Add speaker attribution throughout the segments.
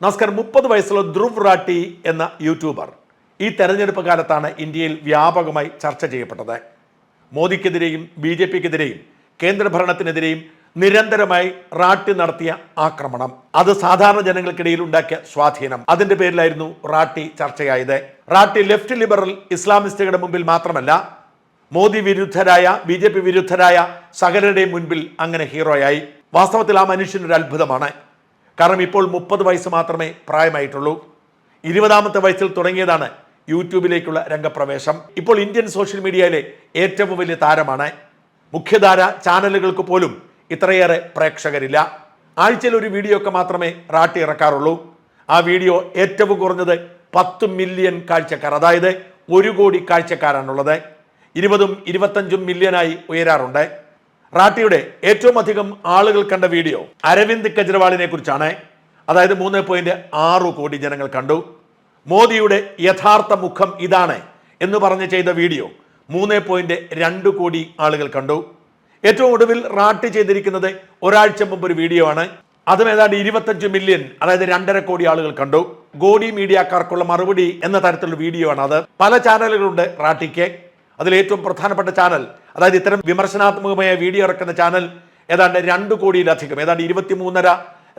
Speaker 1: നമസ്കാരം. മുപ്പത് വയസ്സുള്ള ധ്രുവ് റാട്ടി എന്ന യൂട്യൂബർ ഈ തെരഞ്ഞെടുപ്പ് കാലത്താണ് ഇന്ത്യയിൽ വ്യാപകമായി ചർച്ച ചെയ്യപ്പെട്ടത്. മോദിക്കെതിരെയും ബി ജെ പിക്കെതിരെയും കേന്ദ്രഭരണത്തിനെതിരെയും നിരന്തരമായി റാട്ടി നടത്തിയ ആക്രമണം. അത് സാധാരണ ജനങ്ങൾക്കിടയിൽ ഉണ്ടാക്കിയ സ്വാധീനം. അതിന്റെ പേരിലായിരുന്നു റാട്ടി ചർച്ചയായത്. റാട്ടി ലെഫ്റ്റ് ലിബറൽ ഇസ്ലാമിസ്റ്റുകളുടെ മുമ്പിൽ മാത്രമല്ല മോദി വിരുദ്ധരായ ബി വിരുദ്ധരായ സകലരുടെയും മുൻപിൽ അങ്ങനെ ഹീറോയായി. വാസ്തവത്തിൽ ആ മനുഷ്യനൊരു അത്ഭുതമാണ് കാരണം ഇപ്പോൾ മുപ്പത് വയസ്സ് മാത്രമേ പ്രായമായിട്ടുള്ളൂ. ഇരുപതാമത്തെ വയസ്സിൽ തുടങ്ങിയതാണ് യൂട്യൂബിലേക്കുള്ള രംഗപ്രവേശം. ഇപ്പോൾ ഇന്ത്യൻ സോഷ്യൽ മീഡിയയിലെ ഏറ്റവും വലിയ താരമാണ്. മുഖ്യധാര ചാനലുകൾക്ക് പോലും ഇത്രയേറെ പ്രേക്ഷകരില്ല. ആഴ്ചയിൽ ഒരു വീഡിയോ ഒക്കെ മാത്രമേ റാട്ടി ഇറക്കാറുള്ളൂ. ആ വീഡിയോ ഏറ്റവും കുറഞ്ഞത് പത്ത് മില്യൺ കാഴ്ചക്കാർ അതായത് ഒരു കോടി കാഴ്ചക്കാരാണുള്ളത്. ഇരുപതും ഇരുപത്തഞ്ചും മില്യനായി ഉയരാറുണ്ട്. റാട്ടിയുടെ ഏറ്റവും അധികം ആളുകൾ കണ്ട വീഡിയോ അരവിന്ദ് കെജ്രിവാളിനെ കുറിച്ചാണ്. അതായത് മൂന്ന് പോയിന്റ് ആറ് കോടി ജനങ്ങൾ കണ്ടു. മോദിയുടെ യഥാർത്ഥ മുഖം ഇതാണ് എന്ന് പറഞ്ഞ് ചെയ്ത വീഡിയോ മൂന്ന് പോയിന്റ് രണ്ട് കോടി ആളുകൾ കണ്ടു. ഏറ്റവും ഒടുവിൽ റാട്ടി ചെയ്തിരിക്കുന്നത് ഒരാഴ്ച മുമ്പ് ഒരു വീഡിയോ ആണ്. അതും ഏതാണ്ട് ഇരുപത്തഞ്ച് മില്യൺ അതായത് രണ്ടര കോടി ആളുകൾ കണ്ടു. ഗോഡി മീഡിയക്കാർക്കുള്ള മറുപടി എന്ന തരത്തിലുള്ള വീഡിയോ ആണ് അത്. പല ചാനലുകളുണ്ട് റാട്ടിക്ക്. അതിൽ ഏറ്റവും പ്രധാനപ്പെട്ട ചാനൽ അതായത് ഇത്തരം വിമർശനാത്മകമായ വീഡിയോ ഇറക്കുന്ന ചാനൽ ഏതാണ്ട് രണ്ട് കോടിയിലധികം ഏതാണ്ട് ഇരുപത്തി മൂന്നര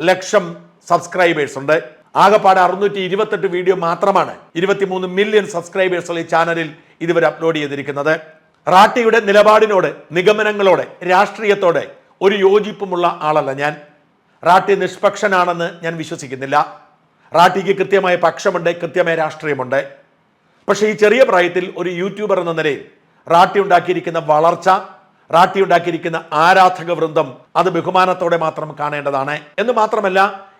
Speaker 1: ലക്ഷം സബ്സ്ക്രൈബേഴ്സ് ഉണ്ട്. ആകെപ്പാടെ അറുന്നൂറ്റി ഇരുപത്തെട്ട് വീഡിയോ മാത്രമാണ് ഇരുപത്തിമൂന്ന് മില്യൺ സബ്സ്ക്രൈബേഴ്സുള്ള ഈ ചാനലിൽ ഇതുവരെ അപ്ലോഡ് ചെയ്തിരിക്കുന്നത്. റാട്ടിയുടെ നിലപാടിനോട് നിഗമനങ്ങളോടെ രാഷ്ട്രീയത്തോടെ ഒരു യോജിപ്പുമുള്ള ആളല്ല ഞാൻ. റാട്ടി നിഷ്പക്ഷനാണെന്ന് ഞാൻ വിശ്വസിക്കുന്നില്ല. റാട്ടിക്ക് കൃത്യമായ പക്ഷമുണ്ട് കൃത്യമായ രാഷ്ട്രീയമുണ്ട്. പക്ഷേ ഈ ചെറിയ പ്രായത്തിൽ ഒരു യൂട്യൂബർ എന്ന നിലയിൽ റാട്ടി ഉണ്ടാക്കിയിരിക്കുന്ന വളർച്ച റാട്ടി ഉണ്ടാക്കിയിരിക്കുന്ന ആരാധക വൃന്ദം അത് ബഹുമാനത്തോടെ മാത്രം കാണേണ്ടതാണ്. എന്ന് മാത്രമല്ല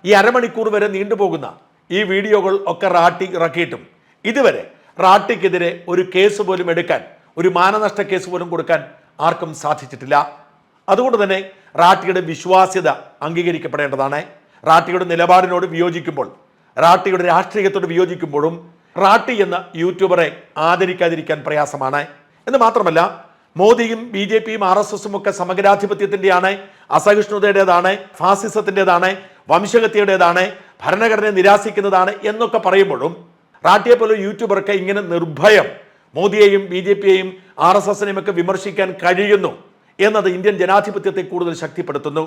Speaker 1: ഈ അരമണിക്കൂർ വരെ നീണ്ടുപോകുന്ന ഈ വീഡിയോകൾ ഒക്കെ റാട്ടി ഇറക്കിയിട്ടും ഇതുവരെ റാട്ടിക്കെതിരെ ഒരു കേസ് പോലും എടുക്കാൻ ഒരു മാനനഷ്ട കേസ് പോലും കൊടുക്കാൻ ആർക്കും സാധിച്ചിട്ടില്ല. അതുകൊണ്ട് തന്നെ റാട്ടിയുടെ വിശ്വാസ്യത അംഗീകരിക്കപ്പെടേണ്ടതാണ്. റാട്ടിയുടെ നിലപാടിനോട് വിയോജിക്കുമ്പോൾ റാട്ടിയുടെ രാഷ്ട്രീയത്തോട് വിയോജിക്കുമ്പോഴും റാട്ടി എന്ന യൂട്യൂബറെ ആദരിക്കാതിരിക്കാൻ പ്രയാസമാണ്. എന്ന് മാത്രമല്ല മോദിയും ബി ജെ പിയും ആർ എസ് എസും ഒക്കെ സമഗ്രാധിപത്യത്തിന്റെയാണ് അസഹിഷ്ണുതയുടേതാണ് ഫാസിസത്തിന്റെതാണ് വംശഹത്യയുടേതാണ് ഭരണഘടനയെ നിരാസിക്കുന്നതാണ് എന്നൊക്കെ പറയുമ്പോഴും റാട്ടിയെ പോലെ യൂട്യൂബർക്ക് ഇങ്ങനെ നിർഭയം മോദിയെയും ബി ജെ പിയെയും ആർ എസ് എസിനെയും ഒക്കെ വിമർശിക്കാൻ കഴിയുന്നു എന്നത് ഇന്ത്യൻ ജനാധിപത്യത്തെ കൂടുതൽ ശക്തിപ്പെടുത്തുന്നു.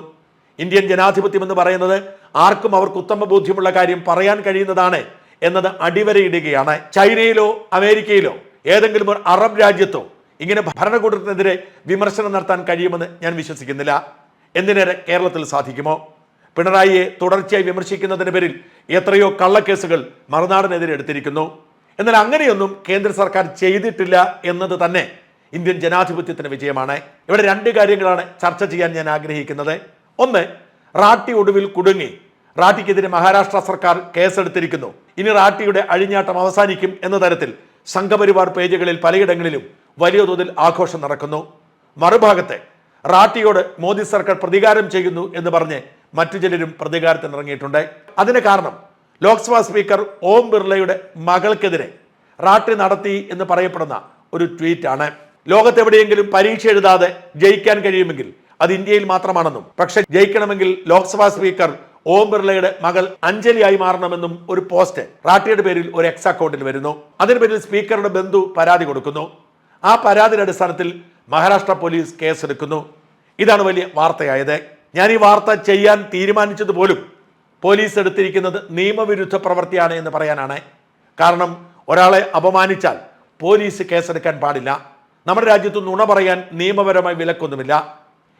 Speaker 1: ഇന്ത്യൻ ജനാധിപത്യം എന്ന് പറയുന്നത് ആർക്കും അവർക്ക് ഉത്തമ ബോധ്യമുള്ള കാര്യം പറയാൻ കഴിയുന്നതാണ് എന്നത് അടിവരയിടുകയാണ്. ചൈനയിലോ അമേരിക്കയിലോ ഏതെങ്കിലും ഒരു അറബ് രാജ്യത്തോ ഇങ്ങനെ ഭരണകൂടത്തിനെതിരെ വിമർശനം നടത്താൻ കഴിയുമെന്ന് ഞാൻ വിശ്വസിക്കുന്നില്ല. എന്തിനേറെ കേരളത്തിൽ സാധിക്കുമോ? പിണറായിയെ തുടർച്ചയായി വിമർശിക്കുന്നതിന് പേരിൽ എത്രയോ കള്ളക്കേസുകൾ മറുനാടിനെതിരെ എടുത്തിരിക്കുന്നു. എന്നാൽ അങ്ങനെയൊന്നും കേന്ദ്ര സർക്കാർ ചെയ്തിട്ടില്ല എന്നത് തന്നെ ഇന്ത്യൻ ജനാധിപത്യത്തിന് വിജയമാണ്. ഇവിടെ രണ്ട് കാര്യങ്ങളാണ് ചർച്ച ചെയ്യാൻ ഞാൻ ആഗ്രഹിക്കുന്നത്. ഒന്ന് റാട്ടി ഒടുവിൽ കുടുങ്ങി. റാട്ടിക്കെതിരെ മഹാരാഷ്ട്ര സർക്കാർ കേസെടുത്തിരിക്കുന്നു. ഇനി റാട്ടിയുടെ അഴിഞ്ഞാട്ടം അവസാനിക്കും എന്ന തരത്തിൽ സംഘപരിവാർ പേജുകളിൽ പലയിടങ്ങളിലും വലിയ തോതിൽ ആഘോഷം നടക്കുന്നു. മറുഭാഗത്തെ റാട്ടിയോട് മോദി സർക്കാർ പ്രതികാരം ചെയ്യുന്നു എന്ന് പറഞ്ഞ് മറ്റു ചിലരും പ്രതികാരത്തിനിറങ്ങിയിട്ടുണ്ട് അതിന് കാരണം ലോക്സഭാ സ്പീക്കർ ഓം ബിർളയുടെ മകൾക്കെതിരെ റാട്ടി നടത്തി എന്ന് പറയപ്പെടുന്ന ഒരു ട്വീറ്റാണ്. ലോകത്തെവിടെയെങ്കിലും പരീക്ഷ എഴുതാതെ ജയിക്കാൻ കഴിയുമെങ്കിൽ അത് ഇന്ത്യയിൽ മാത്രമാണെന്നും പക്ഷെ ജയിക്കണമെങ്കിൽ ലോക്സഭാ സ്പീക്കർ ഓം ബിർളയുടെ മകൾ അഞ്ജലിയായി മാറണമെന്നും ഒരു പോസ്റ്റ് റാട്ടിയുടെ പേരിൽ ഒരു എക്സ് അക്കൗണ്ടിൽ വരുന്നു. അതിന് പേരിൽ സ്പീക്കറുടെ ബന്ധു പരാതി കൊടുക്കുന്നു. ആ പരാതിയുടെ അടിസ്ഥാനത്തിൽ മഹാരാഷ്ട്ര പോലീസ് കേസെടുക്കുന്നു. ഇതാണ് വലിയ വാർത്തയായത്. ഞാൻ ഈ വാർത്ത ചെയ്യാൻ തീരുമാനിച്ചത് പോലും പോലീസ് എടുത്തിരിക്കുന്നത് നിയമവിരുദ്ധ പ്രവൃത്തിയാണ് എന്ന് പറയാനാണ്. കാരണം ഒരാളെ അപമാനിച്ചാൽ പോലീസ് കേസെടുക്കാൻ പാടില്ല. നമ്മുടെ രാജ്യത്ത് നുണ പറയാൻ നിയമപരമായി വിലക്കൊന്നുമില്ല.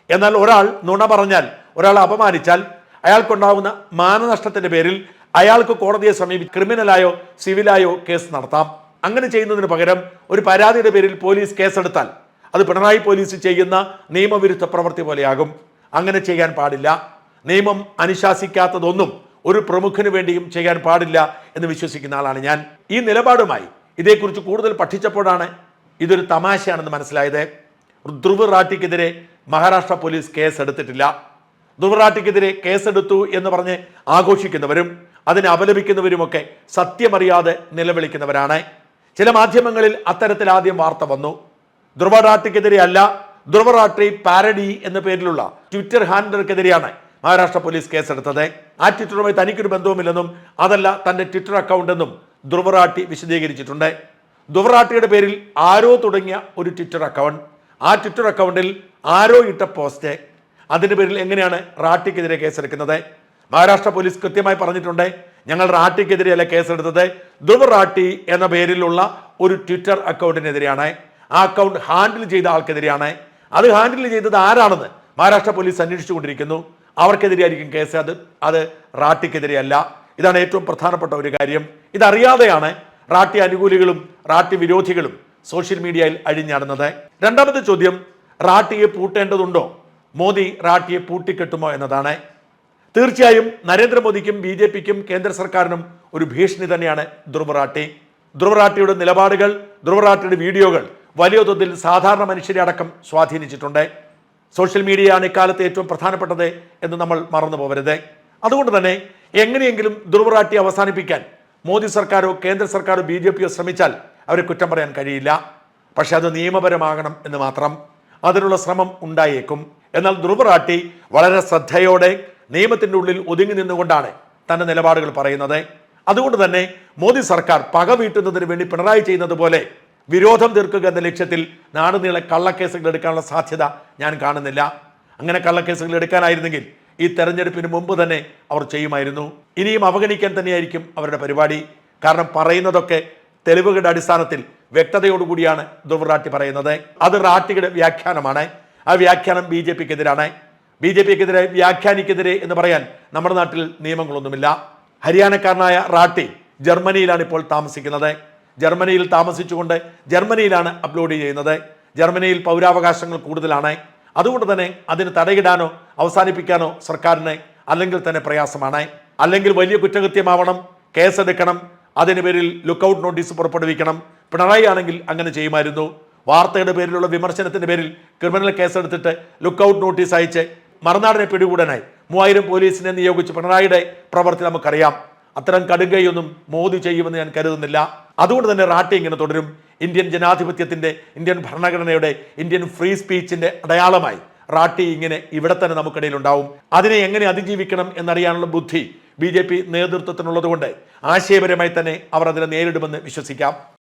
Speaker 1: എന്നാൽ ഒരാൾ നുണ പറഞ്ഞാൽ ഒരാളെ അപമാനിച്ചാൽ അയാൾക്കുണ്ടാവുന്ന മാനനഷ്ടത്തിന്റെ പേരിൽ അയാൾക്ക് കോടതിയെ സമീപിച്ച് ക്രിമിനലായോ സിവിലായോ കേസ് നടത്താം. അങ്ങനെ ചെയ്യുന്നതിന് പകരം ഒരു പരാതിയുടെ പേരിൽ പോലീസ് കേസെടുത്താൽ അത് പിണറായി പോലീസ് ചെയ്യുന്ന നിയമവിരുദ്ധ പ്രവൃത്തി പോലെയാകും. അങ്ങനെ ചെയ്യാൻ പാടില്ല. നിയമം അനുശാസിക്കാത്തതൊന്നും ഒരു പ്രമുഖന് വേണ്ടിയും ചെയ്യാൻ പാടില്ല എന്ന് വിശ്വസിക്കുന്ന ആളാണ് ഞാൻ. ഈ നിലപാടുമായി ഇതേക്കുറിച്ച് കൂടുതൽ പഠിച്ചപ്പോഴാണ് ഇതൊരു തമാശയാണെന്ന് മനസ്സിലായത്. ധ്രുവ് റാട്ടിക്കെതിരെ മഹാരാഷ്ട്ര പോലീസ് കേസ് എടുത്തിട്ടില്ല ധ്രുവ് റാട്ടിക്കെതിരെ കേസെടുത്തു എന്ന് പറഞ്ഞ് ആഘോഷിക്കുന്നവരും അതിനെ അപലപിക്കുന്നവരുമൊക്കെ സത്യമറിയാതെ നിലവിളിക്കുന്നവരാണ്. ചില മാധ്യമങ്ങളിൽ അത്തരത്തിൽ ആദ്യം വാർത്ത വന്നു. ധ്രുവറാട്ടിക്കെതിരെ അല്ല ധ്രുവറാട്ടി പാരഡി എന്ന പേരിലുള്ള ട്വിറ്റർ ഹാൻഡലർക്കെതിരെയാണ് മഹാരാഷ്ട്ര പോലീസ് കേസെടുത്തത്. ആ ട്വിറ്ററുമായി തനിക്കൊരു ബന്ധവുമില്ലെന്നും അതല്ല തന്റെ ട്വിറ്റർ അക്കൗണ്ട് എന്നും ധ്രുവറാട്ടി വിശദീകരിച്ചിട്ടുണ്ട്. ധ്രുവറാട്ടിയുടെ പേരിൽ ആരോ തുടങ്ങിയ ഒരു ട്വിറ്റർ അക്കൗണ്ട്. ആ ട്വിറ്റർ അക്കൗണ്ടിൽ ആരോ ഇട്ട പോസ്റ്റ് അതിന്റെ പേരിൽ എങ്ങനെയാണ് റാട്ടിക്കെതിരെ കേസെടുക്കുന്നത്? മഹാരാഷ്ട്ര പോലീസ് കൃത്യമായി പറഞ്ഞിട്ടുണ്ട് ഞങ്ങൾ റാട്ടിക്കെതിരെയല്ല കേസെടുത്തത്. ധ്രുവ് റാട്ടി എന്ന പേരിലുള്ള ഒരു ട്വിറ്റർ അക്കൗണ്ടിനെതിരെയാണ്. ആ അക്കൗണ്ട് ഹാൻഡിൽ ചെയ്ത ആൾക്കെതിരെയാണ്. അത് ഹാൻഡിൽ ചെയ്തത് ആരാണെന്ന് മഹാരാഷ്ട്ര പോലീസ് അന്വേഷിച്ചുകൊണ്ടിരിക്കുന്നു. അവർക്കെതിരെയായിരിക്കും കേസ് അത്. അത് റാട്ടിക്കെതിരെയല്ല. ഇതാണ് ഏറ്റവും പ്രധാനപ്പെട്ട ഒരു കാര്യം. ഇതറിയാതെയാണ് റാട്ടി അനുകൂലികളും റാട്ടി വിരോധികളും സോഷ്യൽ മീഡിയയിൽ അഴിഞ്ഞാടുന്നത്. രണ്ടാമത്തെ ചോദ്യം റാട്ടിയെ പൂട്ടേണ്ടതുണ്ടോ? മോദി റാട്ടിയെ പൂട്ടിക്കെട്ടുമോ എന്നതാണ്. തീർച്ചയായും നരേന്ദ്രമോദിക്കും ബി ജെ പിക്കും കേന്ദ്ര സർക്കാരിനും ഒരു ഭീഷണി തന്നെയാണ് ധ്രുവറാട്ടി ധ്രുവറാട്ടിയുടെ നിലപാടുകൾ ധ്രുവറാട്ടിയുടെ വീഡിയോകൾ വലിയ തോതിൽ സാധാരണ മനുഷ്യരെ അടക്കം സ്വാധീനിച്ചിട്ടുണ്ട്. സോഷ്യൽ മീഡിയയാണ് ഇക്കാലത്ത് ഏറ്റവും പ്രധാനപ്പെട്ടത് എന്ന് നമ്മൾ മറന്നു പോകരുത് അതുകൊണ്ട് തന്നെ എങ്ങനെയെങ്കിലും ധ്രുവറാട്ടി അവസാനിപ്പിക്കാൻ മോദി സർക്കാരോ കേന്ദ്ര സർക്കാരോ ബി ജെ പിയോ ശ്രമിച്ചാൽ അവരെ കുറ്റം പറയാൻ കഴിയില്ല. പക്ഷെ അത് നിയമപരമാകണം എന്ന് മാത്രം. അതിനുള്ള ശ്രമം ഉണ്ടായേക്കും. എന്നാൽ ധ്രുവറാട്ടി വളരെ ശ്രദ്ധയോടെ നിയമത്തിന്റെ ഉള്ളിൽ ഒതുങ്ങി നിന്നുകൊണ്ടാണ് തന്റെ നിലപാടുകൾ പറയുന്നത്. അതുകൊണ്ട് തന്നെ മോദി സർക്കാർ പക വീട്ടുന്നതിന് വേണ്ടി പിണറായി ചെയ്യുന്നത് പോലെ വിരോധം തീർക്കുക എന്ന ലക്ഷ്യത്തിൽ നാടുനീളെ കള്ളക്കേസുകൾ എടുക്കാനുള്ള സാധ്യത ഞാൻ കാണുന്നില്ല. അങ്ങനെ കള്ളക്കേസുകൾ എടുക്കാനായിരുന്നെങ്കിൽ ഈ തെരഞ്ഞെടുപ്പിന് മുമ്പ് തന്നെ അവർ ചെയ്യുമായിരുന്നു. ഇനിയും അവഗണിക്കാൻ തന്നെയായിരിക്കും അവരുടെ പരിപാടി. കാരണം പറയുന്നതൊക്കെ തെളിവുകളുടെ അടിസ്ഥാനത്തിൽ വ്യക്തതയോടുകൂടിയാണ് ധ്രുവറാട്ടി പറയുന്നത്. അത് റാട്ടിയുടെ വ്യാഖ്യാനമാണ്. ആ വ്യാഖ്യാനം ബി ജെ പിക്കെതിരാണ്. ബി ജെ പിക്കെതിരെ വ്യാഖ്യാനിക്കെതിരെ എന്ന് പറയാൻ നമ്മുടെ നാട്ടിൽ നിയമങ്ങളൊന്നുമില്ല. ഹരിയാനക്കാരനായ റാട്ടി ജർമ്മനിയിലാണ് ഇപ്പോൾ താമസിക്കുന്നത്. ജർമ്മനിയിൽ താമസിച്ചുകൊണ്ട് ജർമ്മനിയിലാണ് അപ്ലോഡ് ചെയ്യുന്നത്. ജർമ്മനിയിൽ പൗരാവകാശങ്ങൾ കൂടുതലാണ്. അതുകൊണ്ട് തന്നെ അതിന് തടയിടാനോ അവസാനിപ്പിക്കാനോ സർക്കാരിന് അല്ലെങ്കിൽ തന്നെ പ്രയാസമാണ്. അല്ലെങ്കിൽ വലിയ കുറ്റകൃത്യമാവണം കേസെടുക്കണം അതിന് പേരിൽ ലുക്കൌട്ട് നോട്ടീസ് പുറപ്പെടുവിക്കണം. പിണറായി ആണെങ്കിൽ അങ്ങനെ ചെയ്യുമായിരുന്നു. വാർത്തയുടെ പേരിലുള്ള വിമർശനത്തിന്റെ പേരിൽ ക്രിമിനൽ കേസെടുത്തിട്ട് ലുക്കൌട്ട് നോട്ടീസ് അയച്ച് മറുനാടിനെ പിടികൂടാനായി മൂവായിരം പോലീസിനെ നിയോഗിച്ച് പിണറായിയുടെ പ്രവർത്തി നമുക്കറിയാം. അത്തരം കടുകയൊന്നും മോദി ചെയ്യുമെന്ന് ഞാൻ കരുതുന്നില്ല. അതുകൊണ്ട് തന്നെ റാട്ടി ഇങ്ങനെ തുടരും. ഇന്ത്യൻ ജനാധിപത്യത്തിന്റെ ഇന്ത്യൻ ഭരണഘടനയുടെ ഇന്ത്യൻ ഫ്രീ സ്പീച്ചിന്റെ അടയാളമായി റാട്ടി ഇങ്ങനെ ഇവിടെ തന്നെ നമുക്കിടയിൽ ഉണ്ടാവും അതിനെ എങ്ങനെ അതിജീവിക്കണം എന്നറിയാനുള്ള ബുദ്ധി ബി ജെ പി നേതൃത്വത്തിനുള്ളതുകൊണ്ട് ആശയപരമായി തന്നെ അവർ അതിനെ നേരിടുമെന്ന് വിശ്വസിക്കാം.